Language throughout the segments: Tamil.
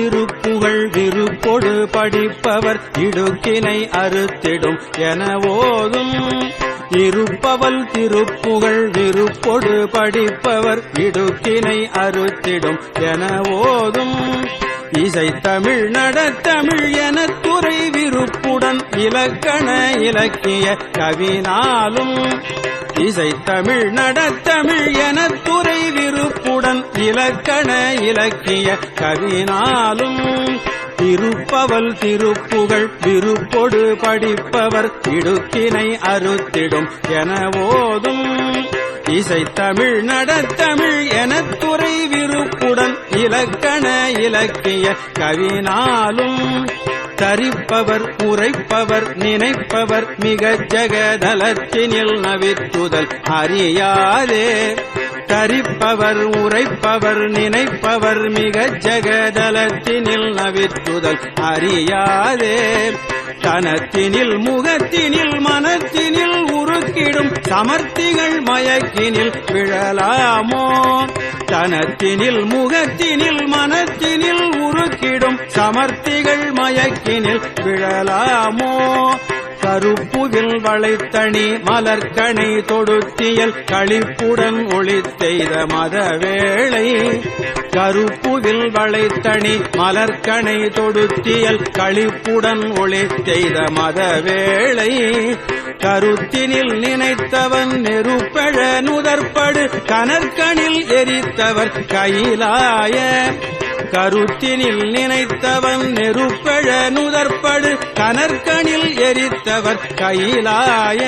திருப்புகள் திருப்புகழ் விருப்பொடு படிப்பவர் இடுக்கினை அறுத்திடும் என ஓதும். இருப்பவள் திருப்புகழ் விருப்பொடு படிப்பவர் இடுக்கினை அறுத்திடும் என ஓதும். இசை தமிழ் நடத்தமிழ் என துறை விருப்புடன் இலக்கண இலக்கிய கவினாலும் இசை தமிழ் நடத்தமிழ் என துறை விருப்புடன் இலக்கண இலக்கிய கவினாலும் திருப்பவல் திருப்புகழ் விருப்பொடு படிப்பவர் இடுக்கினை அறுத்திடும் என ஓதும். இசை தமிழ் நடத்தமிழ் என துறை விருப்புடன் இலக்கண இலக்கிய கவினாலும் தரிப்பவர் உரைப்பவர் நினைப்பவர் மிக ஜகதலத்தினில் நவித்துதல் அறியாதே. தரிப்பவர் உரைப்பவர் நினைப்பவர் மிக ஜகதலத்தினில் நவித்துதல் அறியாதே. தனத்தினில் முகத்தினில் மனத்தினில் உருக்கிடும் சமர்த்திகள் மயக்கினில் விழலாமோ? தனத்தினில் முகத்தினில் மனத்தினில் உருக்கிடும் சமர்த்திகள் மயக்கினில் விழலாமோ? கருப்புவில் வளைத்தணி மலர்கணை தொடுத்தியல் களிப்புடன் ஒளித்தெய்த மதவேளை. கருப்புவில் வளைத்தணி மலர்கணை தொடுத்தியல் களிப்புடன் ஒளித்தெய்த மதவேளை. கருத்தினில் நினைத்தவன் நெருப்பழ நுதற்படு கனற்கனில் எரித்தவர் கையிலாய கருத்தினில் நினைத்தவன் நெருப்பழ நுதற்படு. கனற்கனில் எரித்தவர் கையிலாய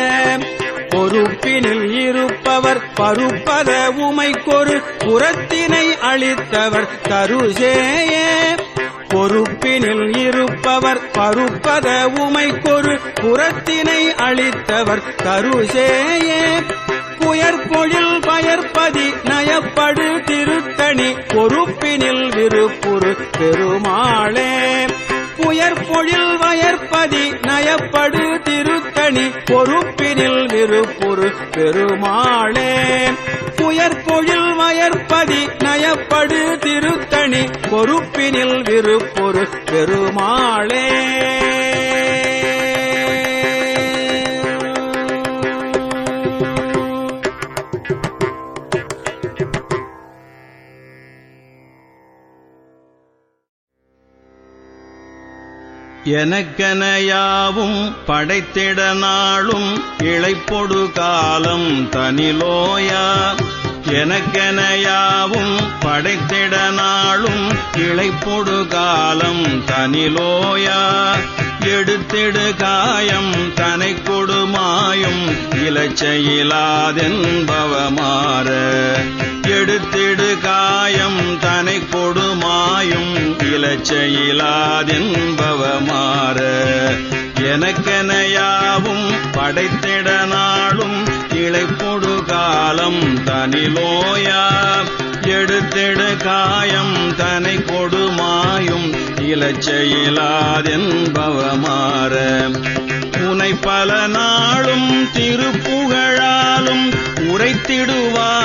பொறுப்பினில் இருப்பவர் பருப்பத உமைக்கொரு. புறத்தினை அளித்தவர் தருசேயே பொறுப்பினில் இருப்பவர் பருப்பத உமைக்கொரு. புறத்தினை அளித்தவர் தருசேயே திருப்பதி நயப்படு திருத்தணி பொறுப்பினில் விருப்புரு பெருமாளே. புயற்பொழில் வயற்பதி நயப்படு திருத்தணி பொறுப்பினில் விருப்புரு பெருமாளே. புயற்பொழில் வயற்பதி நயப்படு திருத்தணி பொறுப்பினில் விருப்புரு பெருமாளே. எனக்கெனையாவும் படைத்திட நாளும் இழைப்பொடு காலம் தனிலோயா. எனக்கெனையாவும் படைத்திட நாளும் இழைப்பொடு காலம் தனிலோயா. எடுத்திடு காயம் தனை கொடுமாயும் இலச்சையிலாதென்பவமாற எடுத்திடு காயம் இலச்சையிலாதென்பவமாற எனக்கெனையாவும் படைத்திட நாளும் இளைப்பொடு காலம் தனிலோயா. எடுத்திடு காயம் தனை கொடுமாயும் இலச்சையிலாதென்பவமாற. உனை பல நாளும் திருப்புகழாலும் உரைத்திடுவார்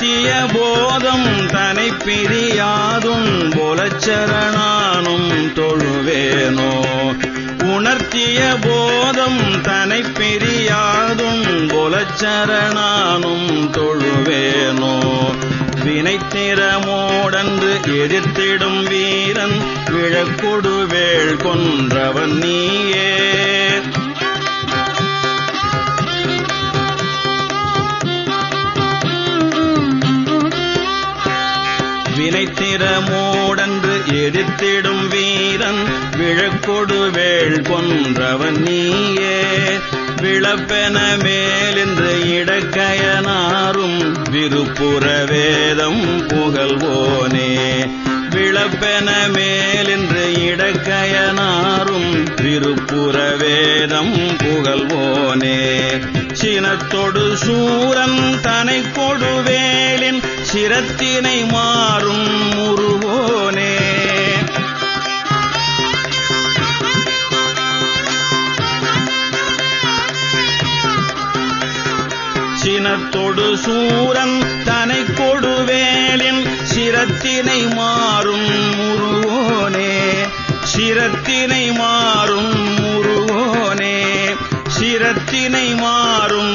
உணர்த்திய போதம் தனை பிரியாதும் போலச்சரணானும் தொழுவேனோ? உணர்த்திய போதம் தனை பிரியாதும் போலச்சரணானும் தொழுவேனோ? வினைத்திறமோடன்று எதிர்த்திடும் வீரன் விழக்கொடுவேள் கொன்றவன் நீயே. நிறமோடன்று எதிர்த்திடும் வீரன் விழக்கொடு வேள் கொன்றவன் நீயே. விளப்பென மேலின்று இடக்கயனாரும் விருப்புற வேதம் புகழ்வோனே. விளப்பென மேலின்று இடக்கயனாரும் திருப்புற வேதம் புகழ்வோனே. சினத்தொடு சூரன் தனை கொடுவே சிரத்தினை மாறும் முருவோனே சினத்தொடு சூரன் தனை கொடுவேலின் சிரத்தினை மாறும் முருவோனே சிரத்தினை மாறும் முருவோனே சிரத்தினை மாறும்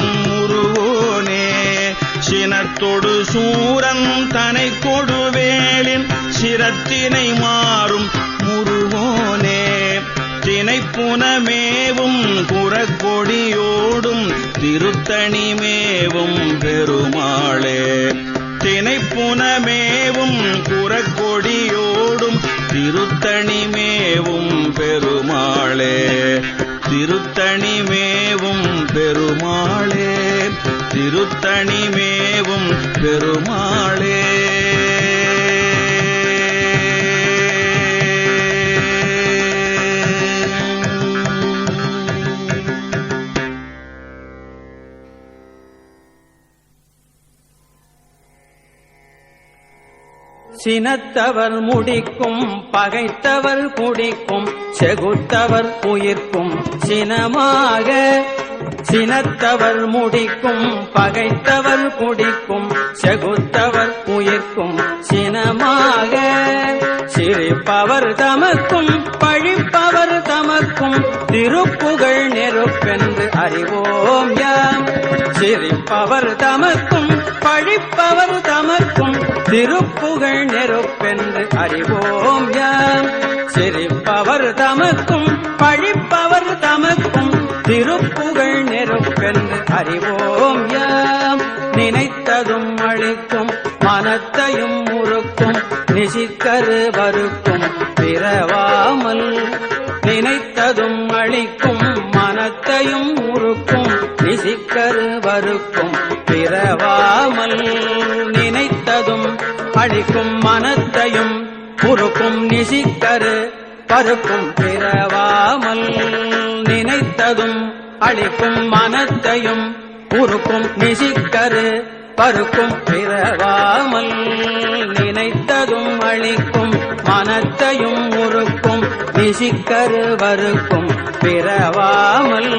சினத்தொடு சூரன் தனை கொடுவேலின் சிரத்தினை மாறும் முருகோனே. தினைப்புனமேவும் குறக்கொடியோடும் திருத்தணிமேவும் பெருமாளே. தினைப்புனமேவும் குறக்கொடியோடும் திருத்தணிமேவும் பெருமாளே. திருத்தணிமேவும் பெருமாளே. திருத்தணிமே பெருமாளே. சினத்தவர் முடிக்கும் பகைத்தவர் குடிக்கும் செகுத்தவர் உயிர்க்கும் சினமாக சினத்தவர் முடிக்கும் பகைத்தவர் குடிக்கும் செகுத்தவர் உயிர்க்கும். சினமாக சிரிப்பவர் தமக்கும் பழிப்பவர் தமக்கும். திருப்புகழ் நெருப்பென்று அறிவோம் யாம். சிரிப்பவர் தமக்கும் பழிப்பவர் தமக்கும். திருப்புகழ் நெருப்பென்று அறிவோம் யாம். சிரிப்பவர் தமக்கும் பழிப்பவர் தமக்கும். திருப்புகழ் அறிவோம் யாம். நினைத்ததும் அழிக்கும் மனத்தையும் முறுக்கும் நிசிக்கரு வருக்கும் பிறவாமல் நினைத்ததும் அழிக்கும் மனத்தையும் முறுக்கும் நிசிக்கரு வருக்கும் பிறவாமல் நினைத்ததும் அழிக்கும் மனத்தையும் உருக்கும் நிசிக்கரு பருக்கும் பிறவாமல் நினைத்ததும் அழிக்கும் மனத்தையும் உருக்கும் நிசிக்கரு பருக்கும் பிறவாமல் நினைத்ததும் அழிக்கும் மனத்தையும் உருக்கும் நிசிக்கரு வருக்கும் பிறவாமல்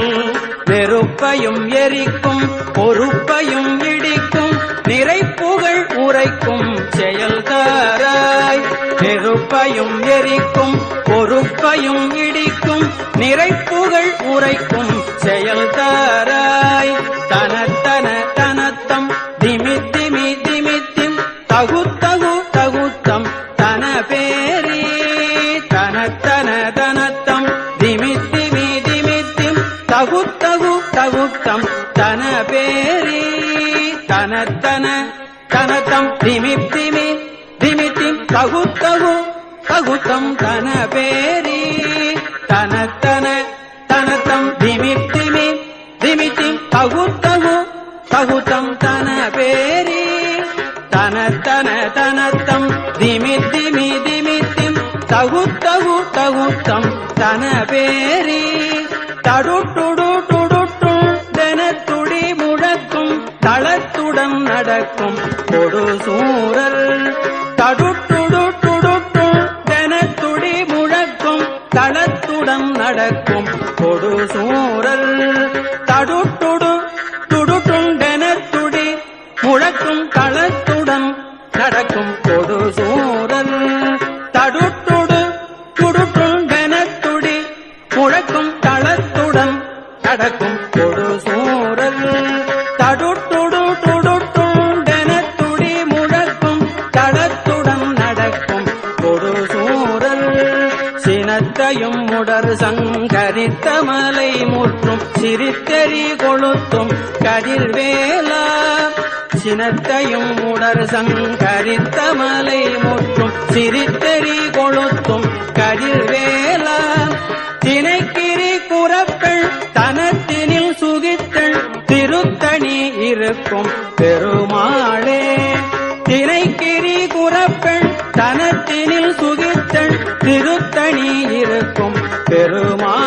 நெருப்பையும் எரிக்கும் பொறுப்பையும் இடிக்கும் நிறைப்புகழ் உரைக்கும் செயல்தாராய். நெருப்பையும் எரிக்கும் பொறுப்பையும் இடிக்கும் நிறைப்புகழ் உரைக்கும் செயல்தாராய். தகுத்தம் தன பேரி. தனத்தன தனத்தம். திமி திமி திமித்திம் தகு தகு தகுத்தம் தன பேரி. தடுட்டுடு துடுட்டும் தெனத்துடி முழக்கும். தளத்துடன் நடக்கும் கொடு சூரல் சிரித்தெறி கொளுத்தும் கதிர்வேலா. சினத்தையும் உடர் சங்கரித்த மலை முற்றும் சிரித்தெறி கொளுத்தும் கதிர்வேலா. தினைக்கிரி குறப்பெள் தனத்தினில் சுகித்தள் திருத்தணி இருக்கும் பெருமாளே. தினைக்கிரி குறப்பெண் தனத்தினில் சுகித்தள் திருத்தணி இருக்கும் பெருமாள்.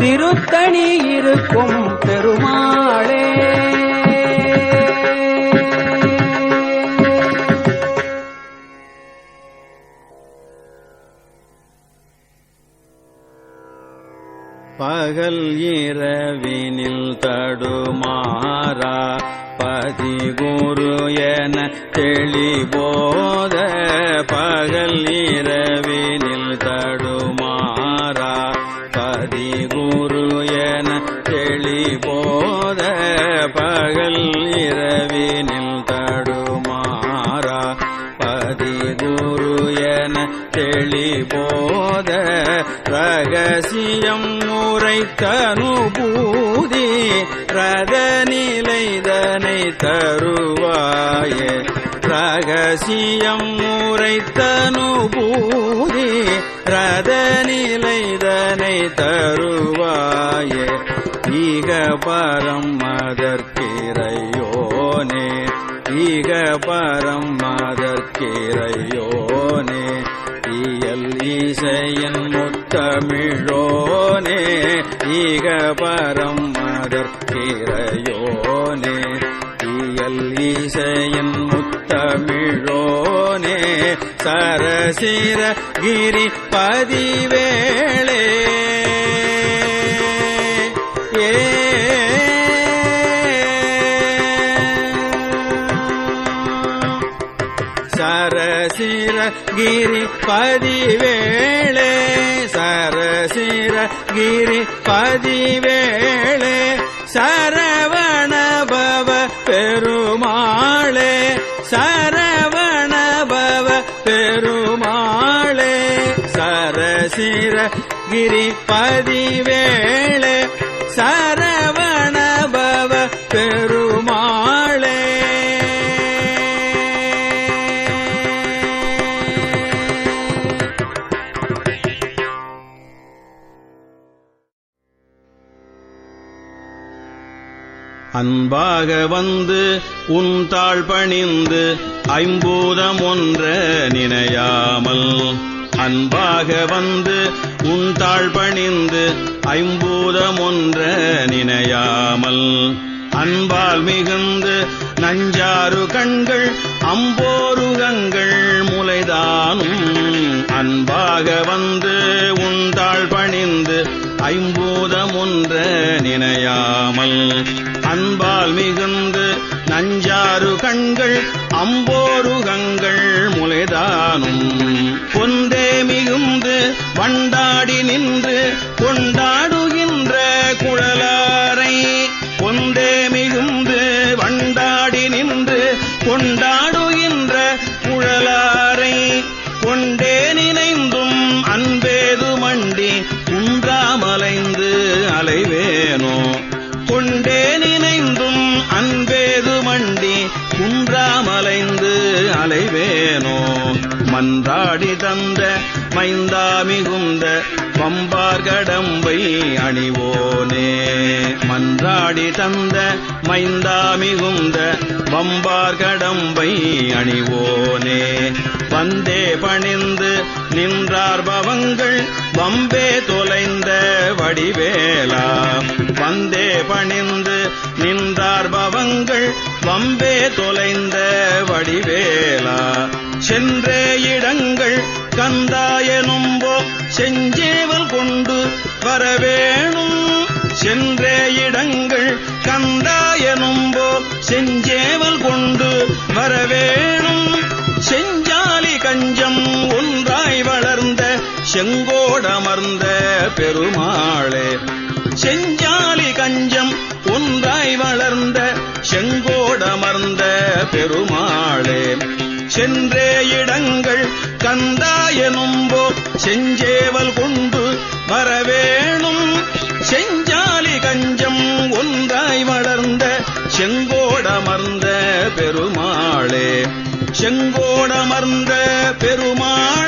திருத்தணி இருக்கும் பெருமாளே. பகல் இரவினில் தடுமாறா பதிகுரு என தெளிபோத பகல் இரவினில் உரைத்தனுபூதி ரதநிலைதனை தருவாய. ரகசியம் உரைத்தனுபூதி ரத நிலைதனை தருவாயே. ஈக பரம் மதற்கிறையோனே ஈக பரம் மதற்கிறையோனே இயல் இசையன் முத்தமிழோனே. ஈக பரம் மதற்கிரையோனே இயல் ஈசையின் முத்தமிழோனே சரசிர கிரி பதிவேளே ஏ சரசிர கிரி பதிவேளே சரசிர கிரி பதிவேளே சரவணபவ பெருமாளே சரவணபவ பெருமாளே சரசிர கிரி பதிவேளே சர அன்பாக வந்து உன் தாழ் பணிந்து ஐம்பூதம் ஒன்ற நினையாமல். அன்பாக வந்து உன் தாழ் பணிந்து ஐம்பூதம் ஒன்ற நினையாமல். அன்பால் மிகுந்து நஞ்சாறு கண்கள் அம்போருகங்கள் முலைதானும் அன்பாக வந்து உன் தாழ் பணிந்து ஐம்பூதம் ஒன்ற நினையாமல். அன்பால் மிகுந்து நஞ்சாறு கண்கள் அம்போருகங்கள் முலைதானும் பொந்தேமி மன்றாடி தந்த மைந்தா மிகுந்த பம்பார் கடம்பை அணிவோனே. வந்தே பணிந்து நின்றார் பவங்கள் வம்பே தொலைந்த வடிவேலா. வந்தே பணிந்து நின்றார் பவங்கள் வம்பே தொலைந்த வடிவேலா. சென்றே இடங்கள் கந்தாயனும்போ செஞ்சேவல் கொண்டு வரவேணும். சென்றே இடங்கள் கந்தாயனும் போல் செஞ்சேவல் கொண்டு வரவேணும். செஞ்சாலி கஞ்சம் ஒன்றாய் வளர்ந்த செங்கோடமர்ந்த பெருமாளே. செஞ்சாலி கஞ்சம் ஒன்றாய் வளர்ந்த செங்கோடமர்ந்த பெருமாளே. சென்றே இடங்கள் கந்தாயனும்போ செஞ்சேவல் கொண்டு வரவேணும். செங்கோடமர்ந்த பெருமாள்